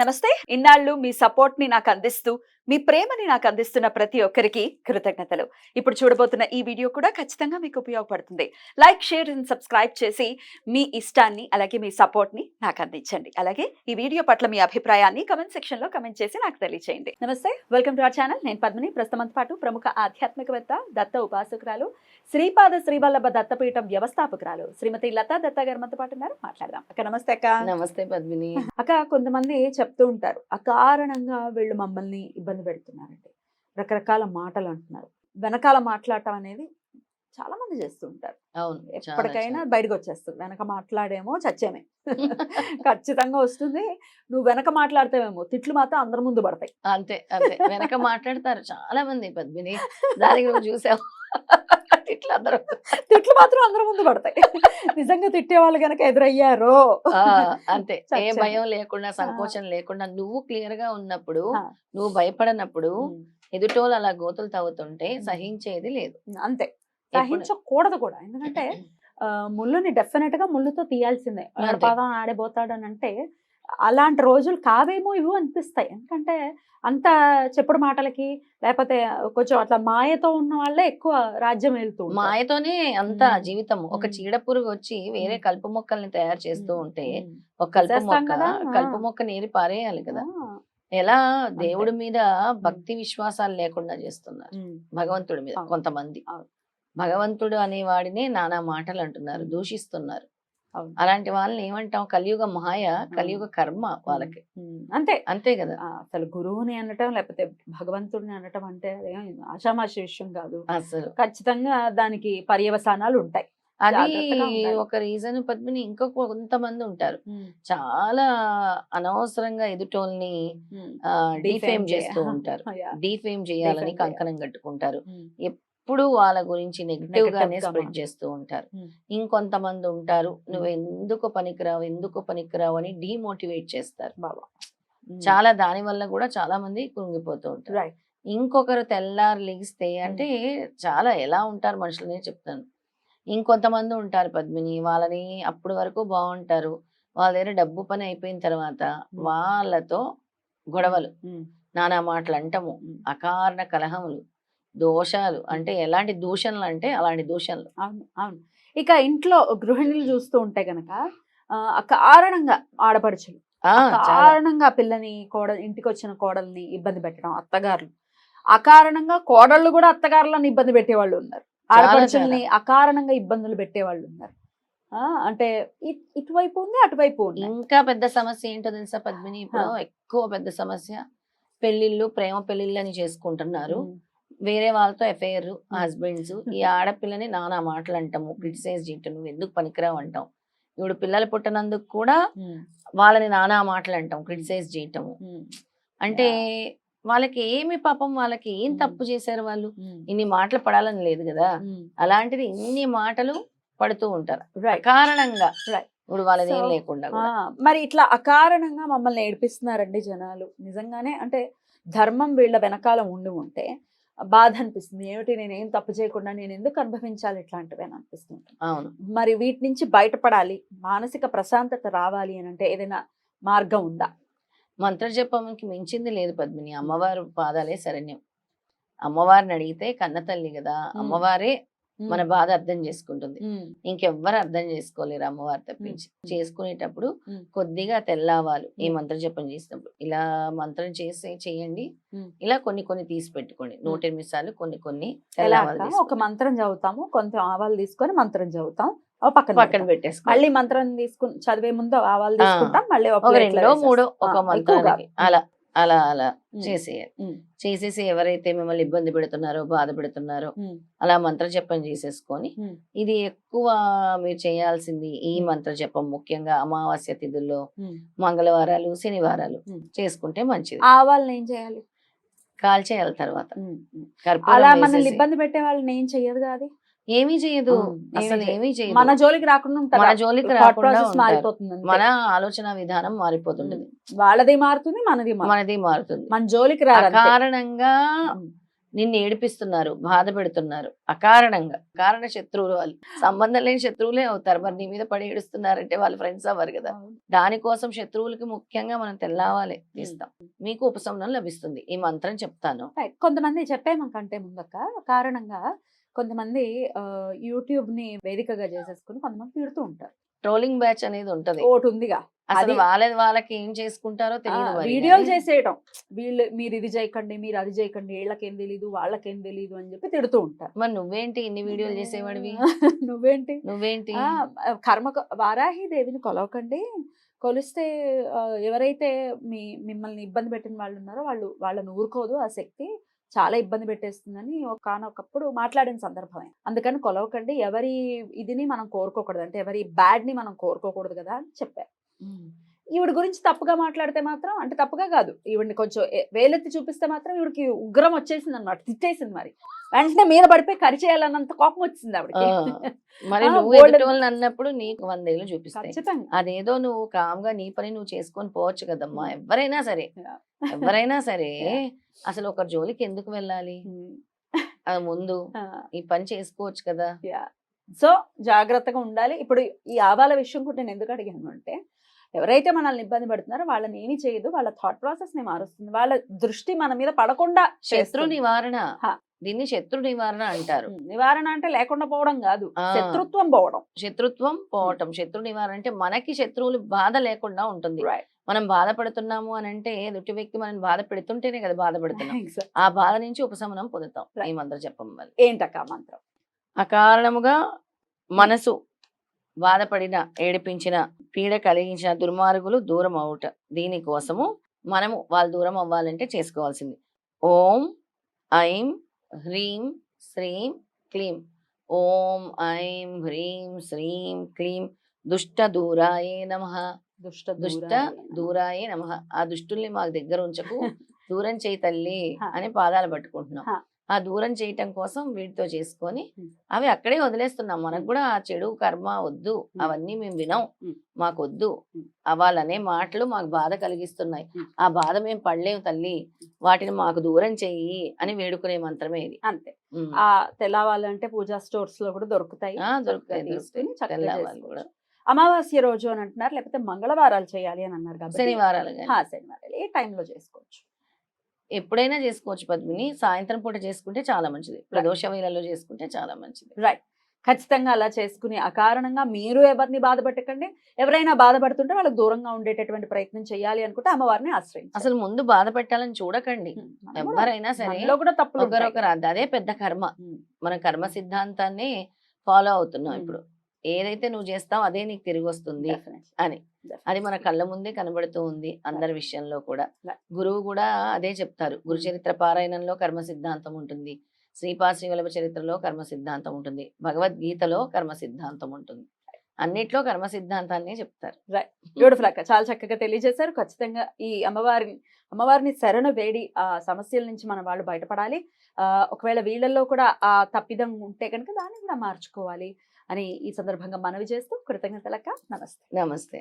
నమస్తే. ఇన్నాళ్ళు మీ సపోర్ట్ని నాకు అందిస్తూ మీ ప్రేమని నాకు అందిస్తున్న ప్రతి ఒక్కరికి కృతజ్ఞతలు. ఇప్పుడు చూడబోతున్న ఈ వీడియో కూడా ఖచ్చితంగా మీకు ఉపయోగపడుతుంది. లైక్ షేర్ అండ్ సబ్స్క్రైబ్ చేసి మీ ఇష్టాన్ని అలాగే మీ సపోర్ట్ని నాకు అందించండి. అలాగే ఈ వీడియో పట్ల మీ అభిప్రాయాన్ని కమెంట్ సెక్షన్లో కమెంట్ చేసి నాకు తెలియజేయండి నమస్తే. వెల్కమ్ టు అవర్ ఛానల్ నేను పద్మిని. ప్రస్తుతం పాటు ప్రముఖ ఆధ్యాత్మికవేత్త దత్త ఉపాసకురాలు శ్రీపాద శ్రీవల్లభ దత్తపీఠం వ్యవస్థాపకురాలు శ్రీమతి లతా దత్త గారు మనతో పాటు ఉన్నారు. మాట్లాడదాం. అక్క నమస్తే అక్క. నమస్తే పద్మిని. అక్క కొంతమంది చెప్తూ ఉంటారు. అకారణంగా వీళ్ళు మమ్మల్ని ఇబ్బంది పెడుతున్నారండి. రకరకాల మాటలు అంటున్నారు. వెనకాల మాట్లాడటం అనేది చాలా మంది చేస్తూ ఉంటారు అవును ఎప్పటికైనా. బయటకు వచ్చేస్తుంది వెనక మాట్లాడేమో చచ్చేమే. ఖచ్చితంగా వస్తుంది. నువ్వు వెనక మాట్లాడతావేమో. తిట్లు మాత్రం అందరి ముందు పడతాయి. అంతే అంతే. వెనక మాట్లాడతారు చాలా మంది పద్మిని దానికి నువ్వు చూసావు? ఇట్లా అందరూ తిట్లు మాత్రం అందరి ముందు పడతాయి. నిజంగా తిట్టే వాళ్ళు కనుక ఎదురయ్యారో అంతే. ఏ. భయం లేకుండా సంకోచం లేకుండా నువ్వు క్లియర్గా ఉన్నప్పుడు. నువ్వు భయపడనప్పుడు ఎదుటోళ్ళు అలా గోతులు తవ్వుతుంటే సహించేది లేదు. అంతే. సహించకూడదు కూడా ఎందుకంటే ముళ్ళుని డెఫినెట్గా ముళ్ళుతో తీయాల్సిందే. పాదం ఆడిపోతాడు అని అంటే అలాంటి రోజులు కావేమో ఇవి అనిపిస్తాయి ఎందుకంటే అంత చెప్పుడు మాటలకి లేకపోతే కొంచెం అట్లా మాయతో ఉన్న వాళ్ళే ఎక్కువ రాజ్యం వెళ్తూ. మాయతోనే అంత. జీవితం ఒక. చీడ పురుగు వచ్చి వేరే. కలుపు మొక్కల్ని తయారు చేస్తూ ఉంటే. ఒక కలుపు మొక్క కదా, కలుపు. మొక్క నీరు పారేయాలి కదా ఎలా దేవుడి మీద భక్తి విశ్వాసాలు లేకుండా చేస్తున్నారు భగవంతుడి మీద. కొంతమంది. భగవంతుడు అనే వాడినే నానా మాటలు అంటున్నారు దూషిస్తున్నారు. అలాంటి వాళ్ళని ఏమంటాం? కలియుగ మాయ కలియుగ కర్మ వాళ్ళకి. అంతే. అంతే కదా. అసలు గురువుని అనటం లేకపోతే భగవంతుడిని అనటం అంటే ఆషామాషి విషయం కాదు. అసలు ఖచ్చితంగా దానికి పర్యవసానాలు ఉంటాయి. అది. ఒక రీజన్ పద్మిని ఇంకా కొంతమంది ఉంటారు. చాలా అనవసరంగా ఎదుటోల్ని డిఫేమ్ చేస్తూ ఉంటారు. డిఫేమ్ చేయాలని కంకణం కట్టుకుంటారు. ఎప్పుడు వాళ్ళ గురించి నెగిటివ్ గానే స్ప్రెడ్. చేస్తూ ఉంటారు. ఇంకొంతమంది ఉంటారు నువ్వు ఎందుకు పనికిరావు ఎందుకు పనికిరావు అని డిమోటివేట్ చేస్తారు. బాబా. చాలా దాని వల్ల కూడా చాలా మంది కుంగిపోతూ ఉంటారు. ఇంకొకరు తెల్లారు లెగిస్తే అంటే చాలా ఎలా ఉంటారు మనుషులనే చెప్తాను. ఇంకొంతమంది ఉంటారు పద్మిని వాళ్ళని అప్పటి వరకు బాగుంటారు. వాళ్ళ దగ్గర డబ్బు పని అయిపోయిన తర్వాత వాళ్ళతో గొడవలు. నానా మాటలు అంటము. అకారణ కలహములు. దోషాలు అంటే ఎలాంటి దూషణలు అంటే అలాంటి దూషణలు. అవును అవును. ఇక ఇంట్లో గృహిణులు చూస్తూ ఉంటే గనక ఆ, అకారణంగా ఆడపడుచులు కారణంగా పిల్లని కోడ ఇంటికి వచ్చిన కోడల్ని ఇబ్బంది పెట్టడం అత్తగారులు అకారణంగా కోడళ్ళు కూడా అత్తగారులను ఇబ్బంది పెట్టేవాళ్ళు ఉన్నారు. ఆడపడుచుల్ని అకారణంగా ఇబ్బందులు పెట్టేవాళ్ళు ఉన్నారు. ఆ, అంటే ఇటువైపు ఉంది అటువైపు ఉంది ఇంకా పెద్ద సమస్య ఏంటో తెలుసా పద్మిని? ఇప్పుడు ఎక్కువ పెద్ద సమస్య పెళ్ళిళ్ళు ప్రేమ పెళ్ళిళ్ళు అని చేసుకుంటున్నారు వేరే వాళ్ళతో ఎఫ్ఐఆర్ హస్బెండ్స్ ఈ ఆడపిల్లని నానా మాటలు అంటాము క్రిటిసైజ్ చేయటం నువ్వు ఎందుకు పనికిరావు అంటాం. ఇప్పుడు పిల్లలు పుట్టినందుకు కూడా వాళ్ళని నానా మాటలు అంటాం క్రిటిసైజ్ చేయటము అంటే వాళ్ళకి ఏమి పాపం వాళ్ళకి ఏం. తప్పు చేశారు వాళ్ళు? ఇన్ని మాటలు పడాలని లేదు కదా. అలాంటిది ఇన్ని మాటలు పడుతూ ఉంటారు. కారణంగా. ఇప్పుడు వాళ్ళది ఏం లేకుండా కూడా. మరి ఇట్లా అకారణంగా మమ్మల్ని ఏడిపిస్తున్నారండి జనాలు. నిజంగానే అంటే ధర్మం వీళ్ళ వెనకాల ఉండి ఉంటే బాధ అనిపిస్తుంది ఏమిటి? నేను ఏం తప్పు చేయకుండా నేను ఎందుకు అనుభవించాలి ఇట్లాంటివి అని అనిపిస్తుంది అవును. మరి వీటి నుంచి బయటపడాలి. మానసిక ప్రశాంతత రావాలి అని అంటే ఏదైనా మార్గం ఉందా? మంత్ర జపంకి మించింది లేదు పద్మిని. అమ్మవారు పాదాలే శరణ్యం. అమ్మవారిని అడిగితే కన్న తల్లి కదా అమ్మవారే మన బాధ అర్థం చేసుకుంటుంది ఇంకెవ్వరు అర్థం చేసుకోలేరు అమ్మవారు తప్పించి. చేసుకునేటప్పుడు. కొద్దిగా తెల్లవాలు ఈ. మంత్ర జపం చేసినప్పుడు ఇలా మంత్రం చేసి చేయండి. ఇలా కొన్ని కొన్ని తీసి పెట్టుకోండి నూట ఎనిమిది సార్లు కొన్ని కొన్ని తెల్లవాలు? ఒక. మంత్రం చదువుతాము కొంచెం ఆవాలు తీసుకొని మంత్రం చదువుతాం పక్కన పక్కన పెడతాం. పెట్టేసుకోండి మళ్ళీ మంత్రం తీసుకుని చదివే ముందు ఆవాలు. తీసుకుంటాం మళ్ళీ ఒక రెండో. మూడో ఒక కాదు. అలా అలా అలా చేసేయాలి చేసేసి ఎవరైతే మిమ్మల్ని ఇబ్బంది పెడుతున్నారో బాధ పెడుతున్నారో అలా మంత్ర జపం చేసేసుకొని ఇది ఎక్కువ మీరు చేయాల్సింది ఈ. మంత్ర జపం ముఖ్యంగా అమావాస్య తిథుల్లో. మంగళవారాలు శనివారాలు. చేసుకుంటే మంచిది. ఆవాలని ఏం చేయాలి? కాల్చేయాలి తర్వాత. అలా మనల్ని. ఇబ్బంది పెట్టే వాళ్ళని ఏం చెయ్యదు కాదు ఏమీ చేయదు. అసలు. ఏమీ చేయదు. మన జోలికి రాకుండా ఉంటారు. మన జోలికి రాకుండా. మారిపోతుంది. మన ఆలోచన విధానం మారిపోతుంటది. ఉమ్. వాళ్ళది మారుతుంది మనది మారుతుంది. మనది మారుతుంది. మన జోలికి. అకారణంగా ఉమ్, నిన్ను ఏడిపిస్తున్నారు బాధ పెడుతున్నారు. అకారణంగా కారణ శత్రువులు వాళ్ళు. సంబంధం లేని శత్రువులే అవుతారు. మరి నీ మీద పడి ఏడుస్తున్నారంటే వాళ్ళు ఫ్రెండ్స్ అవ్వరు కదా. దానికోసం శత్రువులకి ముఖ్యంగా మనం తెల్లవాలి తీస్తాం. మీకు ఉపశమనం లభిస్తుంది. ఈ మంత్రం చెప్తాను. కొంతమంది చెప్పేమంకంటే ముందక్క కారణంగా కొంతమంది యూట్యూబ్ని వేదికగా చేసేసుకుని కొంతమంది తిడుతూ ఉంటారు. ట్రోలింగ్ బ్యాచ్ అనేది ఉంటది. ఒకటి ఉందిగా అది- వాళ్ళ వాళ్ళకి ఏం చేసుకుంటారో తెలియదు వీడియోలు. చేసేయటం. వీళ్ళు మీరు ఇది చేయకండి మీరు అది చేయకండి వీళ్ళకేం తెలీదు వాళ్ళకేం తెలీదు అని చెప్పి తిడుతూ ఉంటారు. మరి నువ్వేంటి ఇన్ని వీడియోలు చేసేవాడివి? నువ్వేంటి? నువ్వేంటి? కర్మ వారాహి దేవిని కొలవకండి. కొలిస్తే ఎవరైతే మీ మిమ్మల్ని ఇబ్బంది పెట్టిన వాళ్ళు ఉన్నారో వాళ్ళు వాళ్ళని ఊరుకోదు ఆ శక్తి. చాలా ఇబ్బంది పెట్టేస్తుందని ఒకనొకప్పుడు మాట్లాడిన సందర్భమే. అందుకని కొలవకండి ఎవరి ఇదిని మనం కోరుకోకూడదు. అంటే ఎవరి బ్యాడ్ని మనం కోరుకోకూడదు కదా అని చెప్పారు. ఈవిడ గురించి తప్పుగా మాట్లాడితే మాత్రం అంటే తప్పుగా కాదు. ఈవిడ్ని కొంచెం వేలెత్తి చూపిస్తే మాత్రం ఈవిడికి ఉగ్రం వచ్చేసింది అనమాట తిట్టేసింది మరి. వెంటనే మీద పడిపోయి కరిచేయాలన్నంత కోపం వచ్చింది ఆవిడకి. ఆ, మరి నువ్వు అన్నప్పుడు నీకు వందేళ్ళు చూపిస్తాయి. అదేదో నువ్వు కామ్గా నీ పని నువ్వు చేసుకొని పోవచ్చు కదమ్మా. ఎవరైనా సరే. ఎవరైనా సరే. అసలు ఒక జోలికి ఎందుకు వెళ్ళాలి? ముందు ఈ పని చేసుకోవచ్చు కదా. సో జాగ్రత్తగా ఉండాలి. ఇప్పుడు ఈ ఆవాల విషయం కూడా నేను ఎందుకు అడిగాను అంటే ఎవరైతే మనల్ని ఇబ్బంది పడుతున్నారో వాళ్ళని ఏమి చేయదు. వాళ్ళ థాట్ ప్రాసెస్ని మారుస్తుంది. వాళ్ళ దృష్టి మన మీద పడకుండా శత్రు. నివారణ. దీన్ని శత్రు నివారణ అంటారు. నివారణ అంటే లేకుండా పోవడం కాదు. శత్రుత్వం పోవడం. శత్రుత్వం పోవటం. శత్రు నివారణ అంటే మనకి శత్రువులు బాధ లేకుండా ఉంటుంది. మనం బాధపడుతున్నాము అని అంటే ఎదుటి వ్యక్తి మనం బాధ పెడుతుంటేనే కదా బాధపడుతున్నాం. ఆ బాధ నుంచి ఉపశమనం పొందుతాం. ఈ మంత్రం చెప్పం వల్ల ఏంటక్క ఆ మంత్రం? అకారణముగా మనసు బాధపడిన ఏడిపించిన పీడ కలిగించిన దుర్మార్గులు దూరం అవుట. దీనికోసము మనము వాళ్ళు దూరం అవ్వాలంటే చేసుకోవాల్సింది. ఓం ఐం హ్రీం శ్రీం క్లీం. ఓం ఐం హ్రీం శ్రీం క్లీం. దుష్ట దూరాయే నమ. దుష్ట దుష్ట దూరాయే నమః. ఆ దుష్టుల్ని మాకు దగ్గర ఉంచకు దూరం చేయి తల్లి. అని పాదాలు పట్టుకుంటున్నాం. ఆ దూరం చేయటం కోసం వీటితో చేసుకొని. అవి అక్కడే వదిలేస్తున్నాం మనకు. కూడా ఆ చెడు కర్మ వద్దు. అవన్నీ మేము వినం. మాకు వద్దు. అవ్వాలనే మాటలు మాకు బాధ కలిగిస్తున్నాయి. ఆ బాధ మేము పడలేము తల్లి వాటిని మాకు దూరం చెయ్యి అని వేడుకునే మంత్రమే ఇది అంతే. ఆ తెల్లవాళ్ళంటే పూజా స్టోర్స్లో కూడా దొరుకుతాయి దొరుకుతాయి, చేసుకోవచ్చు. కూడా. అమావాస్య రోజు అని అంటున్నారు లేకపోతే మంగళవారాలు చేయాలి అని అన్నారు కాబట్టి శనివారాలు శనివారాలు. ఏ టైంలో చేసుకోవచ్చు? ఎప్పుడైనా చేసుకోవచ్చు పద్మిని. సాయంత్రం పూట చేసుకుంటే చాలా మంచిది. ప్రదోష వేళల్లో చేసుకుంటే చాలా మంచిది. రైట్ ఖచ్చితంగా అలా చేసుకుని అకారణంగా మీరు ఎవరిని బాధపెట్టకండి ఎవరైనా బాధపడుతుంటే వాళ్ళకి దూరంగా ఉండేటటువంటి ప్రయత్నం చేయాలి అనుకుంటే అమ్మవారిని ఆశ్రయించాలి. అసలు ముందు బాధ పెట్టాలని చూడకండి. ఎవరైనా సరే కూడా తప్పులు. ఒకరొకరు అది- పెద్ద కర్మ. మన కర్మ సిద్ధాంతాన్ని ఫాలో అవుతున్నాం. ఇప్పుడు. ఏదైతే నువ్వు చేస్తావు అదే నీకు తిరిగి వస్తుంది. అని. అది మన కళ్ళ ముందే కనబడుతూ ఉంది అందరి విషయంలో కూడా. గురువు కూడా అదే చెప్తారు. గురు చరిత్ర పారాయణంలో కర్మ సిద్ధాంతం ఉంటుంది. శ్రీపా శ్రీవల్లభ చరిత్రలో కర్మ సిద్ధాంతం ఉంటుంది. భగవద్గీతలో కర్మ సిద్ధాంతం ఉంటుంది. అన్నిట్లో కర్మ సిద్ధాంతాన్ని చెప్తారు. బ్యూటిఫుల్ అక్క. చాలా చక్కగా తెలియజేశారు. ఖచ్చితంగా ఈ అమ్మవారిని అమ్మవారిని శరణ వేడి ఆ సమస్యల నుంచి మన వాళ్ళు బయటపడాలి. ఆ ఒకవేళ వీళ్ళల్లో కూడా ఆ తప్పిదం ఉంటే కనుక దాన్ని కూడా మార్చుకోవాలి. అని ఈ సందర్భంగా మనవి చేస్తూ కృతజ్ఞతలక్క. నమస్తే. నమస్తే.